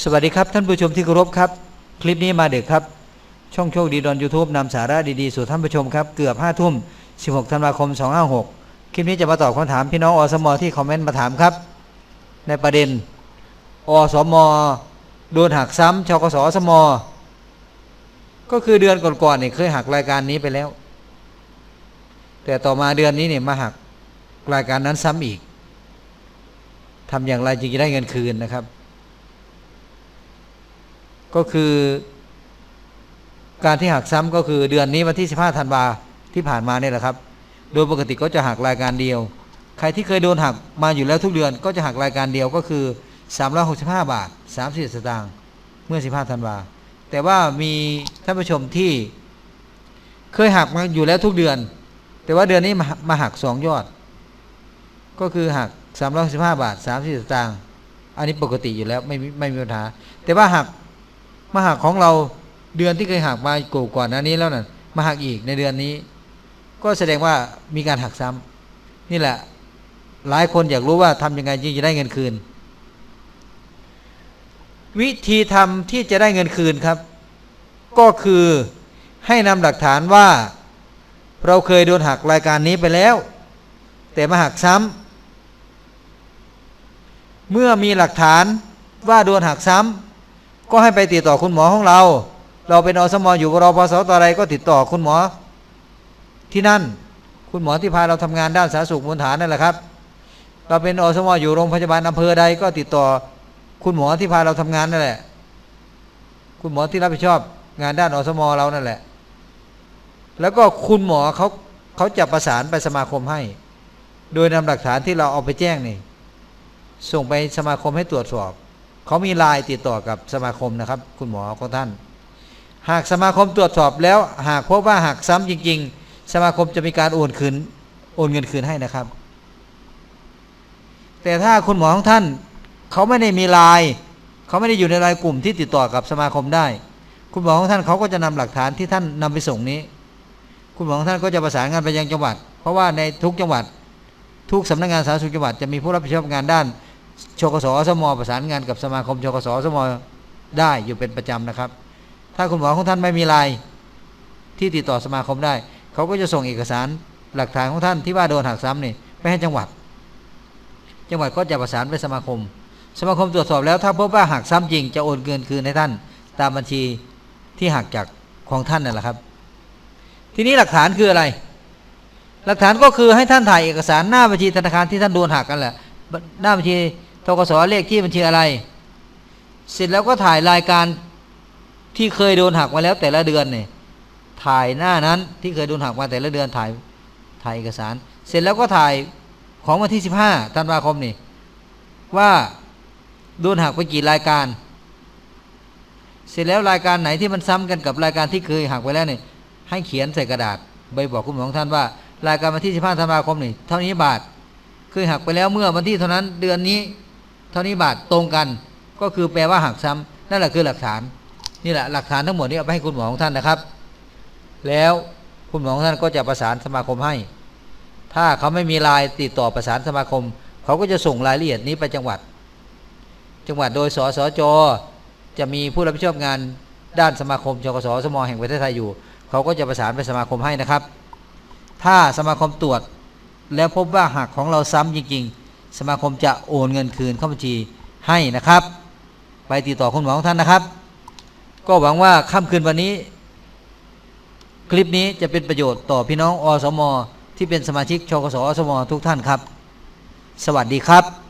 สวัสดีครับ ท่านผู้ชมที่เคารพครับ คลิปนี้มาเด็กครับ ช่องโชคดีดอนยูทูบนำสาระดีๆ สู่ท่านผู้ชมครับ เกือบ5ทุ่ม 16 ธันวาคม 256 คลิปนี้จะมาตอบคำถามพี่น้องอสมที่คอมเมนต์มาถามครับ ในประเด็น อสมโดนหักซ้ำชกสอสมก็คือเดือนก่อนๆเนี่ยเคยหักรายการนี้ไปแล้ว แต่ต่อมาเดือนนี้เนี่ยมาหักรายการนั้นซ้ำอีกทำอย่างไรจึงจะได้เงินคืนนะครับ ก็คือ การที่หักซ้ำก็คือเดือนนี้วันที่ 15ธันวาที่ผ่านมาเนี่ยแหละครับ โดยปกติก็จะหักรายการเดียว ใครที่เคยโดนหักมาอยู่แล้วทุกเดือนก็จะหักรายการเดียวก็คือ 365 บาท 30 สตางค์เมื่อ 15ธันวาแต่ว่ามีท่านผู้ชมที่เคยหักมาอยู่แล้วทุกเดือน แต่ว่าเดือนนี้มามาหักสองยอด ก็คือหัก365บาท30 สตางค์อันนี้ปกติอยู่แล้วไม่ไม่มีปัญหา แต่ว่าหัก มาหักของเราเดือนที่เคยหักมากูก่อนหน้านี้แล้วน่ะมาหักอีกในเดือนนี้ ก็แสดงว่ามีการหักซ้ำนี่แหละ หลายคนอยากรู้ว่าทำยังไงจึงจะได้เงินคืน วิธีทำที่จะได้เงินคืนครับ ก็คือให้นำหลักฐานว่า เราเคยโดนหักรายการนี้ไปแล้ว แต่มาหักซ้ำเมื่อมีหลักฐานว่าโดนหักซ้ำ ก็ให้ไปติดต่อคุณหมอของเรา เราเป็นอสมอยู่รอพสตอะไรก็ติดต่อคุณหมอ ที่นั่น คุณหมอที่พาเราทำงานด้านสาธารณสุขมูลฐานนั่นแหละครับ เราเป็นอสมอยู่โรงพยาบาลอำเภอใดก็ติดต่อคุณหมอที่พาเราทำงานนั่นแหละ คุณหมอที่รับผิดชอบงานด้านอสมเรานั่นแหละ แล้วก็คุณหมอเขาเขาจะประสานไปสมาคมให้ โดยนำหลักฐานที่เราเอาไปแจ้งนี่ส่งไปสมาคมให้ตรวจสอบ เขามีไลน์ติดต่อกับสมาคมนะครับ คุณหมอของท่าน หากสมาคมตรวจสอบแล้ว หากพบว่าหักซ้ำจริง ๆ สมาคมจะมีการโอนคืนโอนเงินคืนให้นะครับ แต่ถ้าคุณหมอของท่านเขาไม่ได้มีไลน์เขาไม่ได้อยู่ในไลน์กลุ่มที่ติดต่อกับสมาคมได้ คุณหมอของท่านเขาก็จะนำหลักฐานที่ท่านนำไปส่งนี้ คุณหมอของท่านก็จะประสานงานไปยังจังหวัด เพราะว่าในทุกจังหวัด ทุกสำนักงานสาธารณสุขจังหวัดจะมีผู้รับผิดชอบงานด้าน ชกสสมประสานงานกับสมาคมชกสสมได้อยู่เป็นประจำนะครับ ถ้าคุณหมอของท่านไม่มีลน์ที่ติดต่อสมาคมได้ เขาก็จะส่งเอกสารหลักฐานของท่านที่ว่าโดนหักซ้ำนี่ไปให้จังหวัด จังหวัดก็จะประสานไปสมาคม สมาคมตรวจสอบแล้วถ้าพบว่าหักซ้ำจริงจะโอนเงินคืนให้ท่าน ตามบัญชีที่หักจากของท่านนั่นแหละครับ ทีนี้หลักฐานคืออะไร หลักฐานก็คือให้ท่านถ่ายเอกสารหน้าบัญชีธนาคารที่ท่านโดนหักกันแหละ หน้าบัญชีทกสเลขที่บัญชีอะไร เสร็จแล้วก็ถ่ายรายการที่เคยโดนหักมาแล้วแต่ละเดือนเนี่ยถ่ายหน้านั้นที่เคยโดนหักมาแต่ละเดือนถ่ายถ่ายเอกสาร เสร็จแล้วก็ถ่ายของวันที่15ธันวาคมนี่ว่าโดนหักไปกี่รายการ เสร็จแล้วรายการไหนที่มันซ้ำกันกับรายการที่เคยหักไปแล้วเนี่ยให้เขียนใส่กระดาษใบบอกคุณหมอของท่านว่า รายการวันที่15ธันวาคมนี่เท่านี้บาท เคยหักไปแล้วเมื่อวันที่เท่านั้นเดือนนี้ เท่านี้บาทตรงกัน ก็คือแปลว่าหักซ้ำนั่นแหละคือหลักฐาน นี่แหละหลักฐานทั้งหมดนี้เอาไปให้คุณหมอของท่านนะครับ แล้วคุณหมอของท่านก็จะประสานสมาคมให้ ถ้าเขาไม่มีลายติดต่อประสานสมาคม เขาก็จะส่งรายละเอียดนี้ไปจังหวัด จังหวัดโดยสสจจะมีผู้รับผิดชอบงานด้านสมาคมชกสสมแห่งประเทศไทยอยู่ เขาก็จะประสานไปสมาคมให้นะครับ ถ้าสมาคมตรวจ แล้วพบว่าหักของเราซ้ำจริง ๆ สมาคมจะโอนเงินคืนเข้าบัญชีให้นะครับ ไปติดต่อคุณหมอของท่านนะครับ ก็หวังว่าค่ำคืนวันนี้ คลิปนี้จะเป็นประโยชน์ต่อพี่น้องอสม ที่เป็นสมาชิกชกสอสมทุกท่านครับ สวัสดีครับ